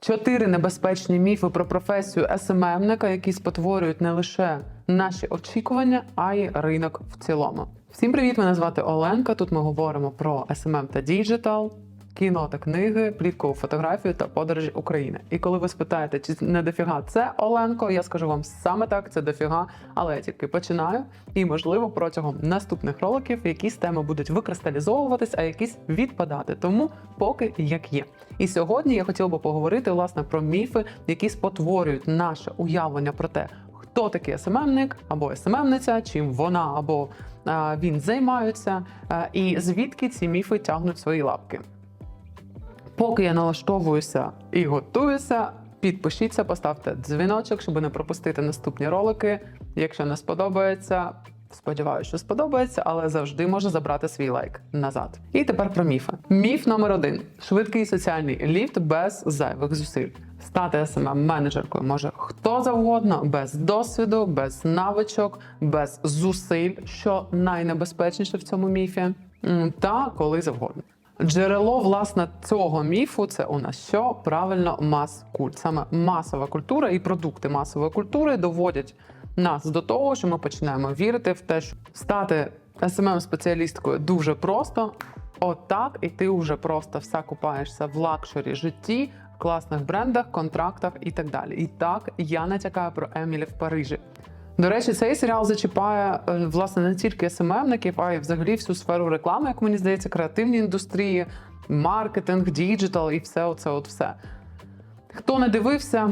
Чотири небезпечні міфи про професію СММника, які спотворюють не лише наші очікування, а й ринок в цілому. Всім привіт! Мене звати Оленка. Тут ми говоримо про SMM та діджитал, кіно та книги, пліткову фотографію та подорожі України. І коли ви спитаєте, чи не дофіга це Оленко, я скажу вам саме так, це дофіга, але я тільки починаю. І можливо протягом наступних роликів якісь теми будуть викристалізовуватись, а якісь відпадати. Тому поки як є. І сьогодні я хотіла би поговорити власне про міфи, які спотворюють наше уявлення про те, хто такий СММник або СММниця, чим вона або він займаються, і звідки ці міфи тягнуть свої лапки. Поки я налаштовуюся і готуюся, підпишіться, поставте дзвіночок, щоб не пропустити наступні ролики. Якщо не сподобається, сподіваюся, що сподобається, але завжди може забрати свій лайк назад. І тепер про міфи. Міф номер один: швидкий соціальний ліфт без зайвих зусиль. Стати smm менеджеркою може хто завгодно, без досвіду, без навичок, без зусиль, що найнебезпечніше в цьому міфі, та коли завгодно. Джерело власне цього міфу це у нас що правильно мас-культ. Саме масова культура і продукти масової культури доводять нас до того, що ми починаємо вірити в те, що стати smm спеціалісткою дуже просто. Отак, і ти вже просто все купаєшся в лакшері житті, в класних брендах, контрактах і так далі. І так я натякаю про Емілі в Парижі. До речі, цей серіал зачіпає е, власне не тільки СММників, а й взагалі всю сферу реклами, як мені здається, креативні індустрії, маркетинг, діджитал і все оце от все. Хто не дивився,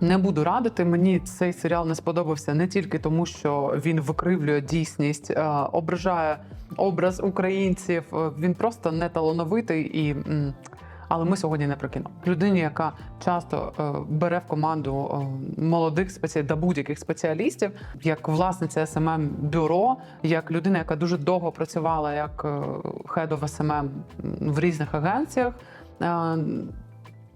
не буду радити. Мені цей серіал не сподобався не тільки тому, що він викривлює дійсність, е, ображає образ українців. е, Він просто не талановитий і. Але ми сьогодні не про кіно. Людині, яка часто е, бере в команду е, молодих спеціалістів та будь-яких спеціалістів, як власниця smm бюро, як людина, яка дуже довго працювала як е, head of SMM в різних агенціях.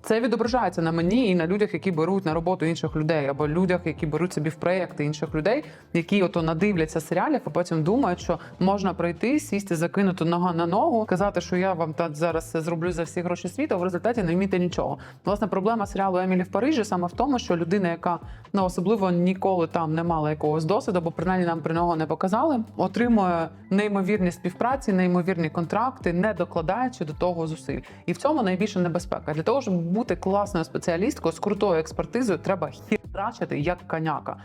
Це відображається на мені і на людях, які беруть на роботу інших людей, або людях, які беруть собі в проекти інших людей, які ото надивляться серіалів, а потім думають, що можна прийти, сісти, закинути нога на ногу, казати, що я вам так зараз це зроблю за всі гроші світу, а в результаті не вміти нічого. Власне, проблема серіалу Емілі в Парижі саме в тому, що людина, яка ну особливо ніколи там не мала якогось досвіду, бо принаймні нам про нього не показали, отримує неймовірні співпраці, неймовірні контракти, не докладаючи до того зусиль. І в цьому найбільша небезпека. Для того, щоб бути класною спеціалісткою з крутою експертизою, треба хірачити як коняка.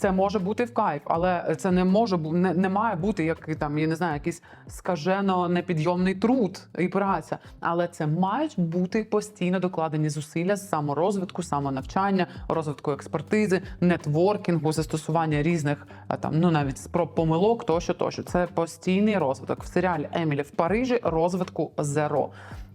Це може бути в кайф, але це не може не, не має бути як там, я не знаю, якийсь скажено непідйомний труд і праця. Але це мають бути постійно докладені зусилля з саморозвитку, самонавчання, розвитку експертизи, нетворкінгу, застосування різних там, ну навіть спроб помилок, тощо, тощо. Це постійний розвиток. В серіалі Емілі в Парижі розвитку зеро.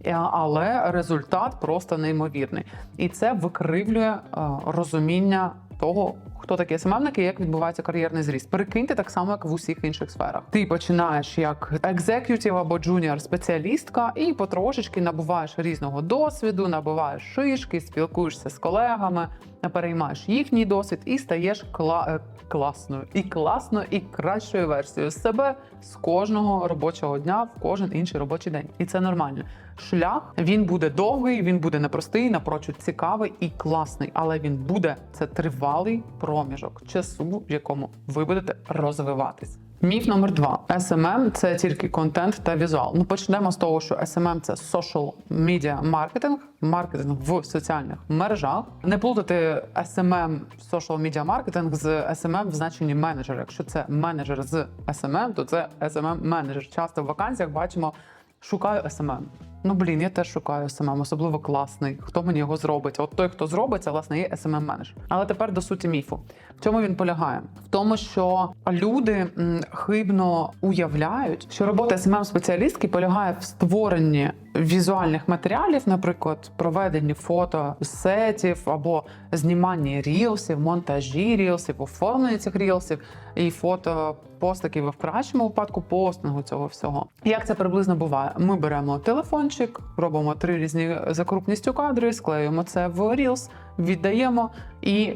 Е, Але результат просто неймовірний, і це викривлює е, розуміння того, хто такі СММники і як відбувається кар'єрний зріст. Перекиньте так само, як в усіх інших сферах. Ти починаєш як екзекютів або джуніор спеціалістка, і потрошечки набуваєш різного досвіду, набуваєш шишки, спілкуєшся з колегами, переймаєш їхній досвід і стаєш кла- е, класною і класною, і кращою версією себе з кожного робочого дня в кожен інший робочий день. І це нормально. Шлях він буде довгий, він буде непростий, напрочуд цікавий і класний, але він буде це тривалий проміжок часу, в якому ви будете розвиватись. Міф номер два: SMM – це тільки контент та візуал. Ну почнемо з того, що SMM – це social media маркетинг, маркетинг в соціальних мережах. Не плутати SMM – social media маркетинг з SMM в значенні менеджера. Якщо це менеджер з SMM, то це SMM менеджер. Часто в вакансіях бачимо шукаю SMM. Ну блін, я теж шукаю SMM, особливо класний. Хто мені його зробить? От той, хто зробить, це власне є smm менеджер Але тепер до суті міфу. В чому він полягає? В тому, що люди хибно уявляють, що робота smm спеціалістки полягає в створенні візуальних матеріалів, наприклад, проведенні фото сетів або зніманні рілсів, монтажі рілсів, оформленні цих рілсів і фото постиків в кращому випадку постингу цього всього. Як це приблизно буває? Ми беремо телефончик, робимо три різні за крупністю кадри, склеюємо це в Reels, віддаємо і.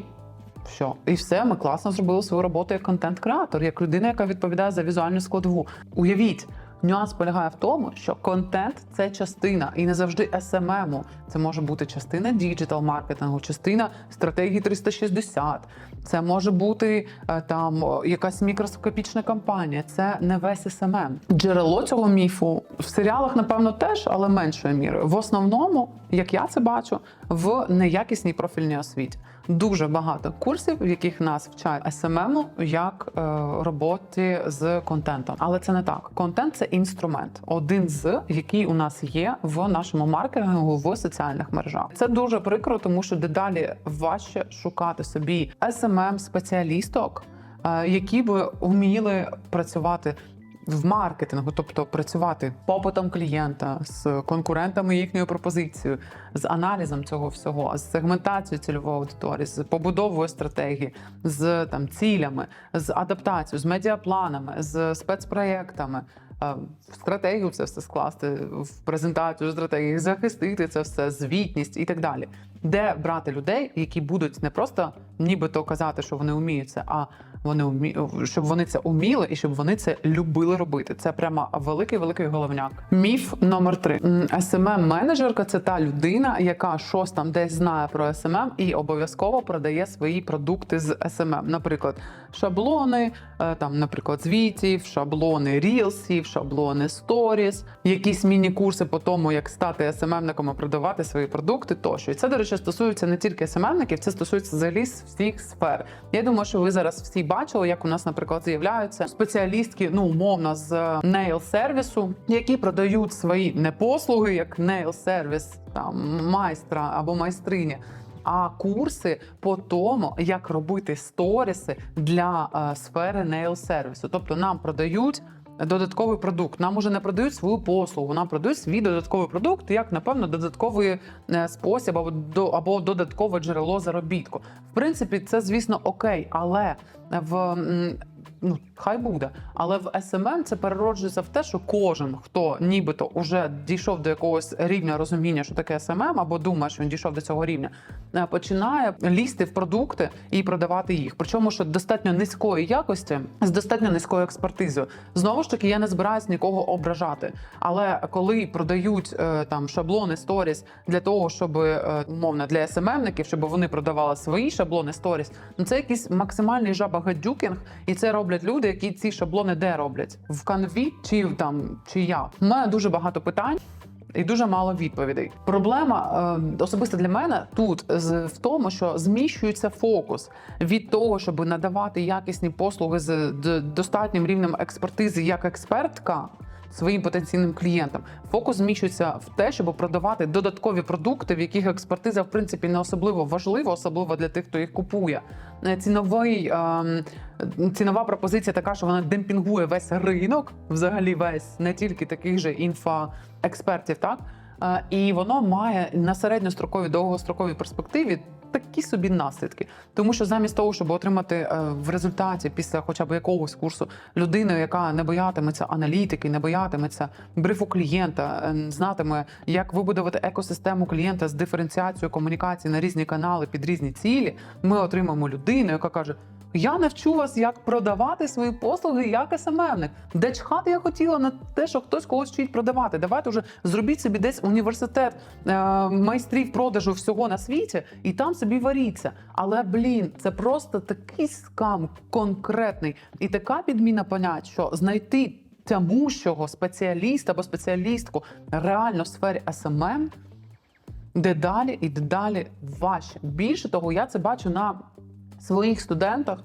Що і все, ми класно зробили свою роботу як контент-креатор, як людина, яка відповідає за візуальну складову. Уявіть, Нюанс полягає в тому, що контент це частина, і не завжди SMM. Це може бути частина діджитал маркетингу, частина стратегії 360. Це може бути е, там якась мікроскопічна кампанія. Це не весь SMM. Джерело цього міфу в серіалах, напевно, теж, але меншою мірою. В основному, як я це бачу, в неякісній профільній освіті. Дуже багато курсів, в яких нас вчать SMM, як е, роботі з контентом. Але це не так. Контент це інструмент, один з який у нас є в нашому маркетингу в соціальних мережах. Це дуже прикро, тому що дедалі важче шукати собі smm спеціалісток, е, які би вміли працювати. В маркетингу, тобто працювати попитом клієнта з конкурентами їхньою пропозицією, з аналізом цього всього, з сегментацією цільової аудиторії, з побудовою стратегії, з там цілями, з адаптацією, з медіапланами, з спецпроєктами. е, В стратегію це все скласти, в презентацію стратегії, захистити це все, звітність і так далі. Де брати людей, які будуть не просто нібито казати, що вони вміють це, а вони вмі... щоб вони це уміли і щоб вони це любили робити. Це прямо великий великий головняк. Міф номер три smm менеджерка це та людина, яка щось там десь знає про SMM і обов'язково продає свої продукти з SMM. Наприклад, шаблони, е, там, наприклад, звітів, шаблони рілсів, шаблони сторіс, якісь міні-курси по тому, як стати SMM-ником і продавати свої продукти тощо. І це, до речі, стосується не тільки SMM-ників, це стосується взагалі всіх сфер. Я думаю, що ви зараз всі бачили, як у нас, наприклад, з'являються спеціалістки, ну умовно, з нейл сервісу, які продають свої не послуги, як нейл сервіс там майстра або майстрині. А курси по тому, як робити сторіси для е, сфери нейл сервісу. Тобто нам продають додатковий продукт. Нам уже не продають свою послугу, нам продають свій додатковий продукт, як напевно додатковий е, спосіб або або додаткове джерело заробітку. В принципі, це звісно окей, але в ну хай буде. Але в SMM це перероджується в те, що кожен, хто нібито вже дійшов до якогось рівня розуміння, що таке SMM, або думає, що він дійшов до цього рівня, е, починає лізти в продукти і продавати їх. Причому що достатньо низької якості з достатньо низькою експертизою. Знову ж таки, я не збираюсь нікого ображати. Але коли продають е, там шаблони сторіс для того, щоб е, умовно для SMM-ників, щоб вони продавали свої шаблони сторіс, ну це якийсь максимальний жаба-гадюкінг, і це роблять люди, які ці шаблони де роблять в канві чи там чи я. У мене дуже багато питань. І дуже мало відповідей. Проблема е, особисто для мене тут з в тому, що зміщується фокус від того, щоб надавати якісні послуги з достатнім рівнем експертизи як експертка своїм потенційним клієнтам. Фокус зміщується в те, щоб продавати додаткові продукти, в яких експертиза в принципі не особливо важлива, особливо для тих, хто їх купує. Е, Ціновий ем, цінова пропозиція така, що вона демпінгує весь ринок, взагалі весь не тільки таких же інфоекспертів, так Е, і воно має на середньостроковій довгостроковій перспективі. Такі собі наслідки, тому що замість того, щоб отримати е, в результаті після хоча б якогось курсу людину, яка не боятиметься аналітики, не боятиметься брифу клієнта, е, знатиме, як вибудувати екосистему клієнта з диференціацією комунікації на різні канали під різні цілі, ми отримаємо людину, яка каже: я навчу вас, як продавати свої послуги як СММник. Де чхати я хотіла на те, що хтось когось вчить продавати. Давайте вже зробіть собі десь університет е, майстрів продажу всього на світі, і там собі варіться. Але блін, це просто такий скам конкретний і така підміна понять, що знайти тямущого спеціаліста або спеціалістку реально в сфері SMM дедалі і дедалі важче. Більше того, я це бачу на своїх студентах.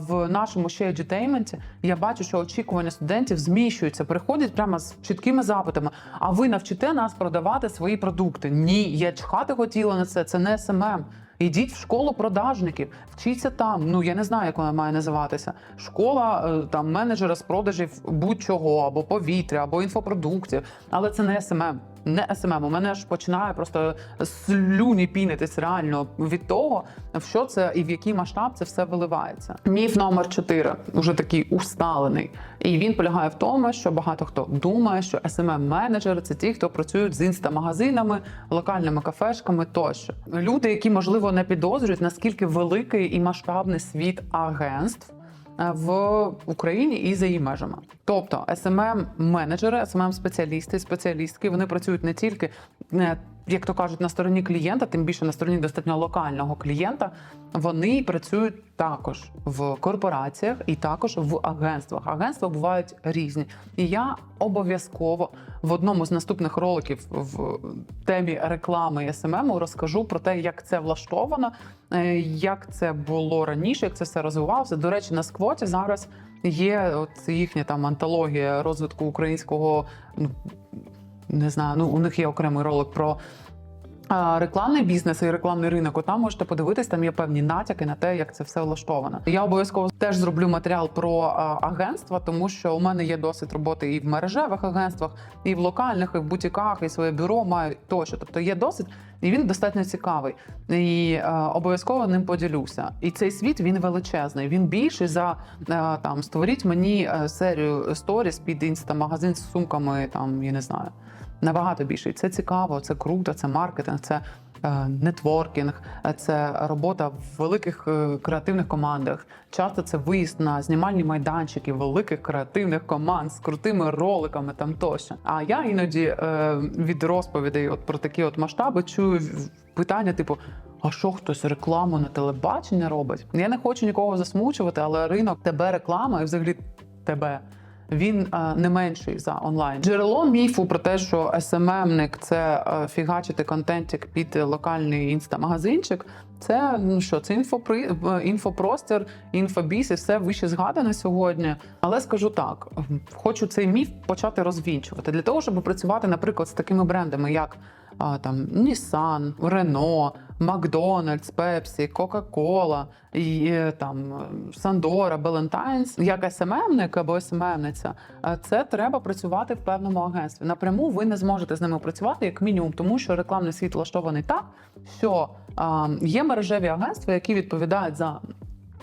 В нашому ще едютейменті я бачу, що очікування студентів зміщуються, приходять прямо з чіткими запитами. А ви навчите нас продавати свої продукти? Ні, я чхати хотіла на це. Це не СММ. Ідіть в школу продажників, вчіться там. Ну я не знаю, як вона має називатися. Школа е, там менеджера з продажів будь-чого або повітря, або інфопродуктів. Але це не СММ. Не СММ. У мене ж починає просто слюні пінитись реально від того, в що це і в який масштаб це все виливається. Міф номер 4, уже такий усталений. І він полягає в тому, що багато хто думає, що smm менеджери це ті, хто працюють з інстамагазинами, локальними кафешками тощо. Люди, які можливо не підозрюють, наскільки великий і масштабний світ агентств. Е, в Україні і за її межами. Тобто smm менеджери smm спеціалісти, спеціалістки вони працюють не тільки. Як то кажуть, на стороні клієнта, тим більше на стороні достатньо локального клієнта, вони працюють також в корпораціях і також в агентствах. Агентства бувають різні. І я обов'язково в одному з наступних роликів в темі реклами і СММ розкажу про те, як це влаштовано, е, як це було раніше, як це все розвивалося. До речі, на сквоті зараз є от їхня там антологія розвитку українського. Не знаю, ну у них є окремий ролик про рекламний бізнес і рекламний ринок. Там можете подивитись, там є певні натяки на те, як це все влаштовано. Я обов'язково теж зроблю матеріал про агентства, тому що у мене є досвід роботи і в мережевих агентствах, і в локальних, і в бутіках, і своє бюро маю тощо. Тобто є досвід, і він достатньо цікавий. І обов'язково ним поділюся. І цей світ він величезний. Він більший за там створіть мені е, серію сторіс під інстамагазин з сумками. Там я не знаю набагато більше. І це цікаво, це круто, це маркетинг, це е, нетворкінг, це робота в великих е, креативних командах. Часто це виїзд на знімальні майданчики великих креативних команд з крутими роликами там тощо. А я іноді е, від розповідей от про такі от масштаби чую питання, типу. А що хтось рекламу на телебачення робить? Я не хочу нікого засмучувати, але ринок тебе реклама і взагалі тебе він е, не менший за онлайн. Джерело міфу про те, що SMM-ник – це е, фігачити контентик під локальний інстамагазинчик. Це ну що, це інфопри... е, інфопростір, інфобіс і все вище згадане сьогодні. Але скажу так: хочу цей міф почати розвінчувати для того, щоб працювати, наприклад, з такими брендами, як а, там Nissan, Renault, Макдональдс, Пепсі, Кока-Кола, там Сандора, Балентайнс, як СММник або СММниця, е, це треба працювати в певному агентстві. Напряму ви не зможете з ними працювати як мінімум, тому що рекламний світ влаштований так, що а, є мережеві агентства, які відповідають за.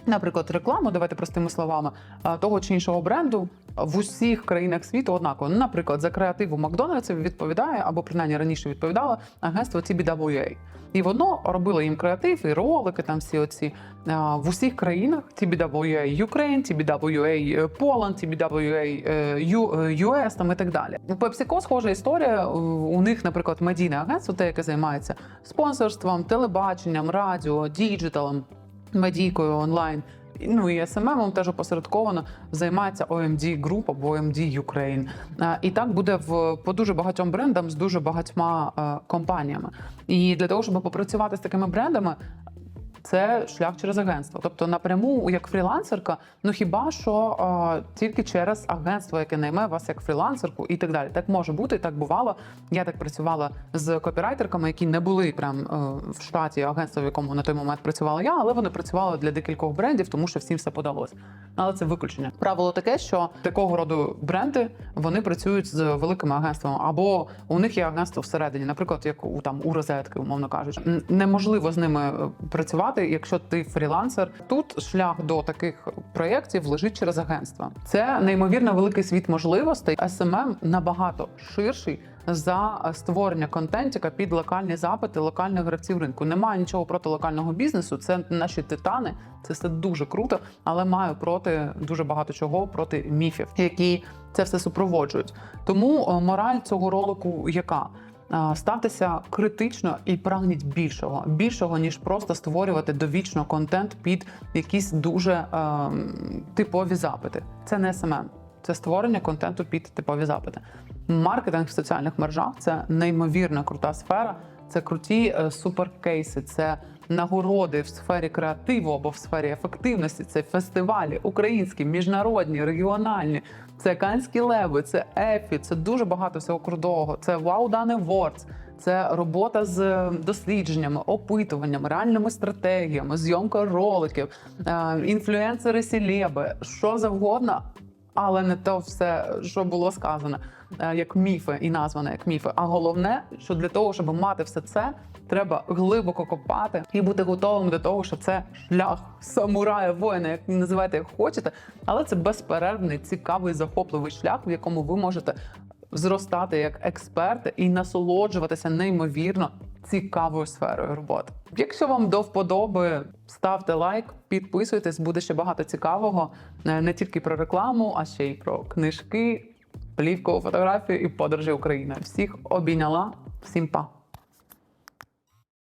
Наприклад, рекламу, давайте простими словами, того чи іншого бренду в усіх країнах світу однаково. Ну, Наприклад, за креативу Макдональдса відповідає, або принаймні раніше відповідало агентство TBWA. І воно робило їм креатив і ролики, там всі оці в усіх країнах TBWA Ukraine, TBWA Poland, TBWA е, е, US там і так далі. У PepsiCo схожа історія. У них, наприклад, медійне агентство, те, яке займається спонсорством, телебаченням, радіо, діджиталом, медійкою онлайн. Ну і СММ теж опосередковано займається OMD Group або OMD Ukraine. І так буде в по дуже багатьом брендам з дуже багатьма компаніями. І для того, щоб попрацювати з такими брендами. Це шлях через агентство. Тобто напряму, як фрілансерка, ну хіба що е, тільки через агентство, яке найме вас як фрілансерку, і так далі. Так може бути, так бувало. Я так працювала з копірайтерками, які не були прям е, в штаті агентства, в якому на той момент працювала я, але вони працювали для декількох брендів, тому що всім все подалось. Але це виключення. Правило таке, що такого роду бренди вони працюють з великими агентствами, або у них є агентство всередині, наприклад, як у там у розетки, умовно кажучи, неможливо з ними е, працювати, якщо ти фрілансер. Тут шлях до таких проєктів лежить через агентства. Це неймовірно великий світ можливостей. SMM набагато ширший. За створення контентіка під локальні запити локальних гравців ринку немає нічого проти локального бізнесу. Це наші титани, це все дуже круто, але маю проти дуже багато чого проти міфів, які це все супроводжують. Тому е, мораль цього ролику яка? Ставтеся критично і прагніть більшого, більшого ніж просто створювати довічно контент під якісь дуже е, типові запити. Це не СММ. це створення контенту під типові запити. Маркетинг в соціальних мережах це неймовірно крута сфера. Це круті е, суперкейси, це нагороди в сфері креативу або в сфері ефективності. Це фестивалі українські, міжнародні, регіональні. Це канські леви, це ефі, це дуже багато всього крутого. Це Wow Done Awards, це робота з е, дослідженнями, опитуваннями, реальними стратегіями, зйомка роликів, е, інфлюенсери, сілеби, що завгодно. Але не то все, що було сказано, е, як міфи і назване як міфи. А головне, що для того, щоб мати все це, треба глибоко копати і бути готовим до того, що це шлях самурая, воїна, як називайте як хочете. Але це безперервний, цікавий, захопливий шлях, в якому ви можете зростати як експерти і насолоджуватися неймовірно цікавою сферою роботи. Якщо вам до вподоби, ставте лайк, підписуйтесь, буде ще багато цікавого е, не тільки про рекламу, а ще й про книжки, плівкову фотографію і подорожі України. Всіх обійняла, всім па!